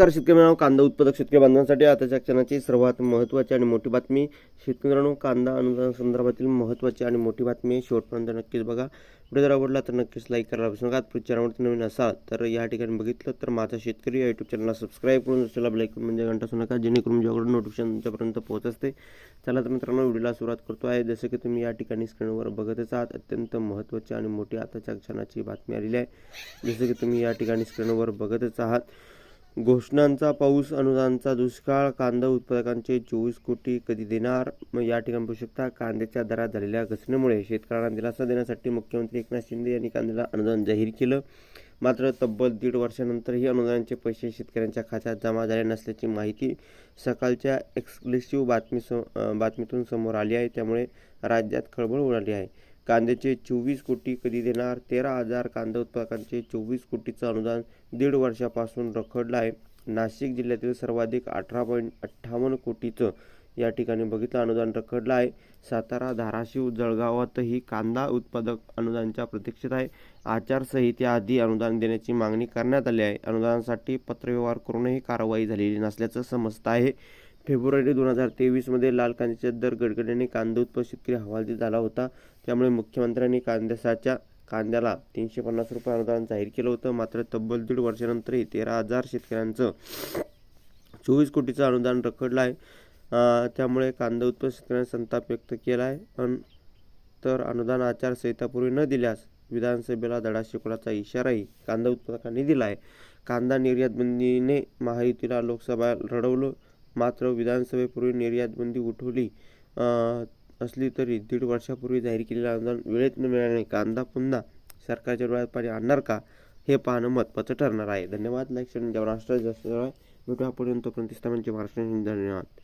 नमस्कार शेतकरी मित्रांनो कांदा उत्पादक शेतकरी बांधवांसाठी आताच्या क्षणाची सर्वात महत्त्वाची आणि मोठी बातमी. शेतकरी मित्रांनो कांदा अनुदान संदर्भातील महत्त्वाची आणि मोठी बातमी शेवटपर्यंत नक्कीच बघा. व्हिडिओ जर आवडला तर नक्कीच लाईक करायला विसरू नका. पुढच्या नवीन असाल तर या ठिकाणी बघितलं तर माझा शेतकरी या यूट्यूब चॅनलला सबस्क्राईब करून दुसऱ्याला बेलायकन म्हणजे घंटा असू नका जेणेकरून जेवढं नोटिफिकेशन तुमच्यापर्यंत पोहोच असते. चला तर मित्रांनो व्हिडिओला सुरुवात करतो आहे. जसं की तुम्ही या ठिकाणी स्क्रीनवर बघतच आहात अत्यंत महत्त्वाची आणि मोठी आताच्या क्षणाची बातमी आलेली आहे. जसं की तुम्ही या ठिकाणी स्क्रीनवर बघतच आहात. घोषणांचा पाऊस अनुदानचा दुष्काळ कांदा उत्पादकांचे चोवीस कोटी कधी देणार? मग या ठिकाणी पाहू शकता कांद्याच्या दरात झालेल्या घसरणीमुळे शेतकऱ्यांना दिलासा देण्यासाठी मुख्यमंत्री एकनाथ शिंदे यांनी कांद्याला अनुदान जाहीर केलं. मात्र तब्बल दीड वर्षानंतरही अनुदानाचे पैसे शेतकऱ्यांच्या खात्यात जमा झाले नसल्याची माहिती सकाळच्या एक्सक्लुसिव्ह बातमी बातमीतून समोर आली आहे. त्यामुळे राज्यात खळबळ उडाली आहे. कांद्याचे चोवीस कोटी कधी देणार? तेरा हजार कांदा उत्पादकांचे चोवीस कोटीचं अनुदान दीड वर्षापासून रखडलं आहे. नाशिक जिल्ह्यातील सर्वाधिक अठरा पॉईंट अठ्ठावन्न कोटीचं या ठिकाणी बघितलं अनुदान रखडलं आहे. सातारा धाराशिव जळगावातही कांदा उत्पादक अनुदानाच्या प्रतीक्षेत आहे. आचारसंहितेआधी अनुदान देण्याची मागणी करण्यात आली आहे. अनुदानासाठी पत्रव्यवहार करूनही कारवाई झालेली नसल्याचं समजतं आहे. फेब्रुवारी दोन हजार तेवीसमध्ये लाल कांद्याचे दर गडगडीने कांदा उत्पादक शेतकरी हवालदिल झाला होता. त्यामुळे मुख्यमंत्र्यांनी कांद्याच्या कांद्याला तीनशे पन्नास रुपये अनुदान जाहीर केलं होतं. मात्र तब्बल दीड वर्षानंतरही तेरा हजार शेतकऱ्यांचं चोवीस कोटीचं अनुदान रखडलं आहे. त्यामुळे कांदा उत्पादक शेतकऱ्यांनी संताप व्यक्त केला आहे. अन तर अनुदान आचारसंहितापूर्वी न दिल्यास विधानसभेला धडा शिकवण्याचा इशाराही कांदा उत्पादकांनी दिला आहे. कांदा निर्यात बंदीने महायुतीला लोकसभा रडवलं मात्र विधानसभेपूर्वी निर्यात बंदी उठवली असली तरी दीड वर्षापूर्वी जाहीर केलेलं अनुदान वेळेत न मिळाल्याने कांदा पुन्हा सरकारच्या डोळ्यात पाणी आणणार का हे पाहणं महत्त्वाचं ठरणार आहे. धन्यवाद. लाईक शेअर राष्ट्र जास्त भेटू आपण तोपर्यंत महाराष्ट्र धन्यवाद.